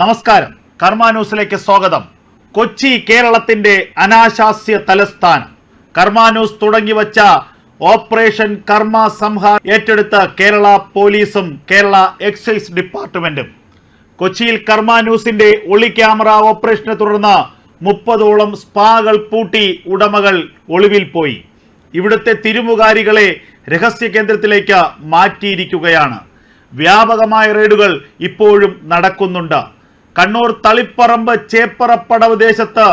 നമസ്കാരം. കർമ്മ ന്യൂസിലേക്ക് സ്വാഗതം. കൊച്ചി കേരളത്തിന്റെ അനാശാസ്യ തലസ്ഥാനം കർമ്മ ന്യൂസ് തുടങ്ങിവച്ച ഓപ്പറേഷൻ കർമ്മ സംഹാർ ഏറ്റെടുത്ത കേരള പോലീസും കേരള എക്സൈസ് ഡിപ്പാർട്ട്മെന്റും. കൊച്ചിയിൽ കർമ്മ ന്യൂസിന്റെ ഒളി ക്യാമറ ഓപ്പറേഷനെ തുടർന്ന് മുപ്പതോളം സ്പാകൾ പൂട്ടി ഉടമകൾ ഒളിവിൽ പോയി. ഇവിടുത്തെ തിരുമുകാരികളെ രഹസ്യ കേന്ദ്രത്തിലേക്ക് മാറ്റിയിരിക്കുകയാണ്. വ്യാപകമായ റെയ്ഡുകൾ ഇപ്പോഴും നടക്കുന്നുണ്ട്. കണ്ണൂർ തളിപ്പറമ്പ് ചേപ്പറപ്പടവ് ദേശത്ത്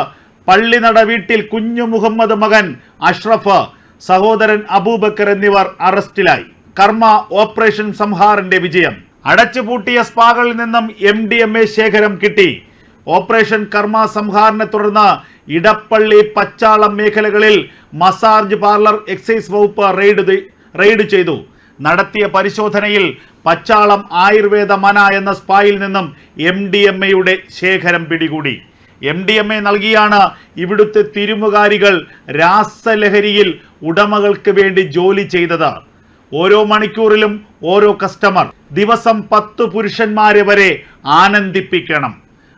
പള്ളിനട വീട്ടിൽ കുഞ്ഞു മുഹമ്മദ് മകൻ അഷ്റഫ് സഹോദരൻ അബൂബക്കർ എന്നിവർ അറസ്റ്റിലായി. കർമ്മ ഓപ്പറേഷൻ സംഹാറിന്റെ വിജയം. അടച്ചുപൂട്ടിയ സ്പാകളിൽ നിന്നും എം ഡി എം എ ശേഖരം കിട്ടി. ഓപ്പറേഷൻ കർമ്മ സംഹാറിനെ തുടർന്ന് ഇടപ്പള്ളി പച്ചാളം മേഖലകളിൽ മസാജ് പാർലർ എക്സൈസ് വകുപ്പ് റെയ്ഡ് റെയ്ഡ് ചെയ്തു. നടത്തിയ പരിശോധനയിൽ പച്ചാളം ആയുർവേദ മന എന്ന സ്പായിൽ നിന്നും എം ഡി എം എയുടെ ശേഖരം പിടികൂടി. എം ഡി എം എ നൽകിയാണ് ഇവിടുത്തെ തിരുമുകാരികൾ രാസലഹരിയിൽ ഉടമകൾക്ക് വേണ്ടി ജോലി ചെയ്തത്. ഓരോ മണിക്കൂറിലും ഓരോ കസ്റ്റമർ ദിവസം പത്ത് പുരുഷന്മാരെ വരെ ആനന്ദിപ്പിക്കണം.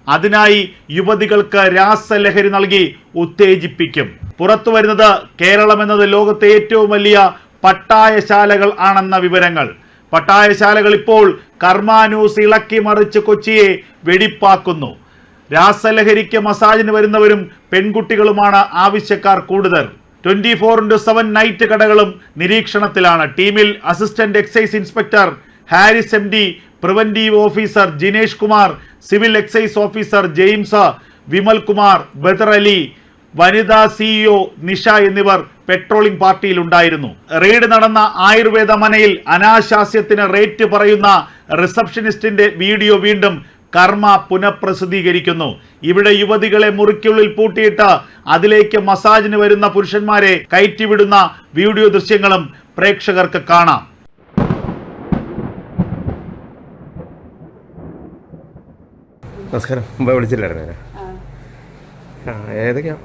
അതിനായി യുവതികൾക്ക് രാസലഹരി നൽകി ഉത്തേജിപ്പിക്കും. പുറത്തു വരുന്നത് കേരളം എന്നത് ലോകത്തെ ഏറ്റവും വലിയ പട്ടായശാലകൾ ആണെന്ന വിവരങ്ങൾ. പട്ടായശാലകൾ ഇപ്പോൾ കർമാനൂസ് ഇളക്കി മറിച്ച് കൊച്ചിയെ വെടിപ്പാക്കുന്നു. രാസലഹരിക്ക് മസാജിന് വരുന്നവരും പെൺകുട്ടികളുമാണ് ആവശ്യക്കാർ കൂടുതൽ. Twenty four into seven night കടകളും നിരീക്ഷണത്തിലാണ്. ടീമിൽ assistant excise inspector Haris M D preventive officer Jinesh Kumar civil excise officer James Vimal Kumar Badar Ali വനിതാ സിഇഒ നിഷ എന്നിവർ പെട്രോളിംഗ് പാർട്ടിയിൽ ഉണ്ടായിരുന്നു. റെയ്ഡ് നടന്ന ആയുർവേദ മനയിൽ അനാശാസ്യത്തിന് റേറ്റ് പറയുന്ന റിസപ്ഷനിസ്റ്റിന്റെ വീഡിയോ വീണ്ടും കർമ്മ പുനഃപ്രസിദ്ധീകരിക്കുന്നു. ഇവിടെ യുവതികളെ മുറിക്കുള്ളിൽ പൂട്ടിയിട്ട് അതിലേക്ക് മസാജിന് വരുന്ന പുരുഷന്മാരെ കയറ്റിവിടുന്ന വീഡിയോ ദൃശ്യങ്ങളും പ്രേക്ഷകർക്ക് കാണാം. നമസ്കാരം. വിളിച്ചില്ലായിരുന്നു? ആ, ഏതൊക്കെയാ?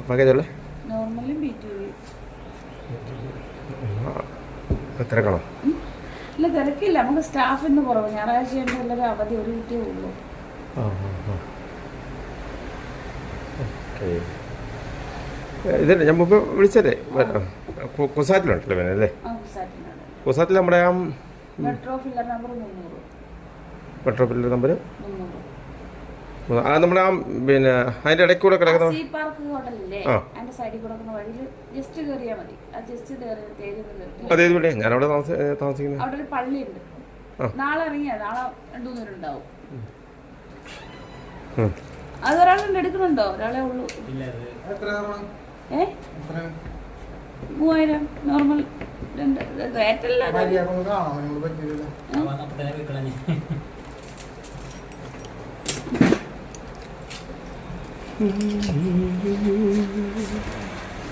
ഇല്ല തിരക്കില്ല. നമുക്ക് സ്റ്റാഫ് ഇന്ന് കുറവ്. ഞായറാഴ്ച ഉണ്ട് എല്ലാവരും അവധി ഒരു കുട്ടിയേ ഉള്ളൂ. ഇതല്ലേ ഞാൻ മുമ്പ് വിളിച്ചല്ലേ കുസാറ്റിലുണ്ടല്ലോ പിന്നെ അല്ലേ? ആ സാറ്റിനാണ് കുസാറ്റിൽ നമ്മുടെ ആ metro pillar number metro pillar number ആ നമ്മുടെ ആ പിന്നെ അതിന്റെ ഇടയ്ക്ക് കൂടെ കിടക്കുന്ന സീ പാർക്ക് ഹോട്ടലില്ലേ. അതിന്റെ സൈഡിൽ കൊടുക്കുന്ന വഴിയിൽ ജസ്റ്റ് കയറിയാൽ മതി. ആ ജസ്റ്റ് തേരി അതേത് ഞാൻ താമസ താമസിക്കുന്നത്. അവിടെ ഒരു പള്ളിയുണ്ട്. ഉണ്ട് നാളെ ഇറങ്ങിയാ നാളെ രണ്ടു മൂന്ന് പേരുണ്ടാവും. ഉം. അത് ഒരാളുണ്ട് എടുക്കണുണ്ടോ? ഒരാളെ ഉള്ളൂ. ഏ? മൂവായിരം നോർമൽ രണ്ട്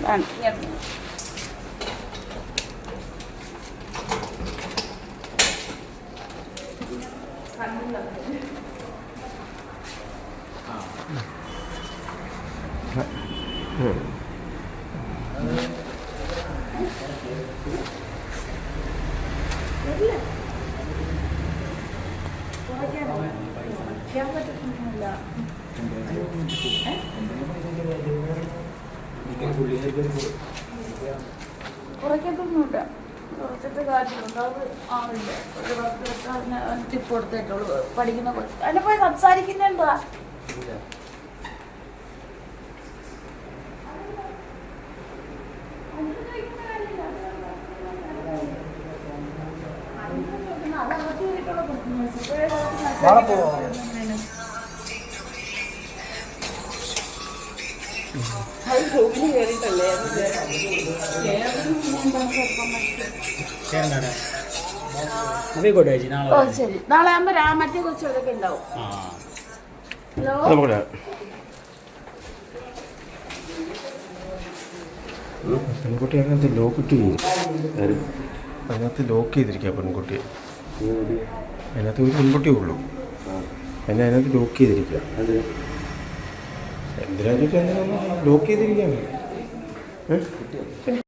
bạn nhập Right. Hmm. കുറയ്ക്കത്തൊന്നുമില്ല. കുറച്ചിട്ട് കാര്യമുണ്ട് അത് ആവില്ല ഒരു പത്ത് ടിപ്പ് കൊടുത്തിട്ടുള്ളൂ. പഠിക്കുന്ന അതിനെ പോയി സംസാരിക്കുന്നുണ്ടാ? അത് കയറിയിട്ടല്ലേ ഓ ശരി. നാളെ ആകുമ്പോ ഉണ്ടാവും. ഹലോ? നമുക്ക് പെൺകുട്ടി അതിനകത്ത് ലോക്ക് ഇട്ട് അതിനകത്ത് ലോക്ക് ചെയ്തിരിക്കുക പെൺകുട്ടി അതിനകത്ത് ഒരു പെൺകുട്ടിയേ ഉള്ളൂ. അതിനെ അതിനകത്ത് ലോക്ക് ചെയ്തിരിക്കുക എന്തിനാ ചോദിച്ചാൽ ചെയ്തിരിക്കുകയാണ് ഏ?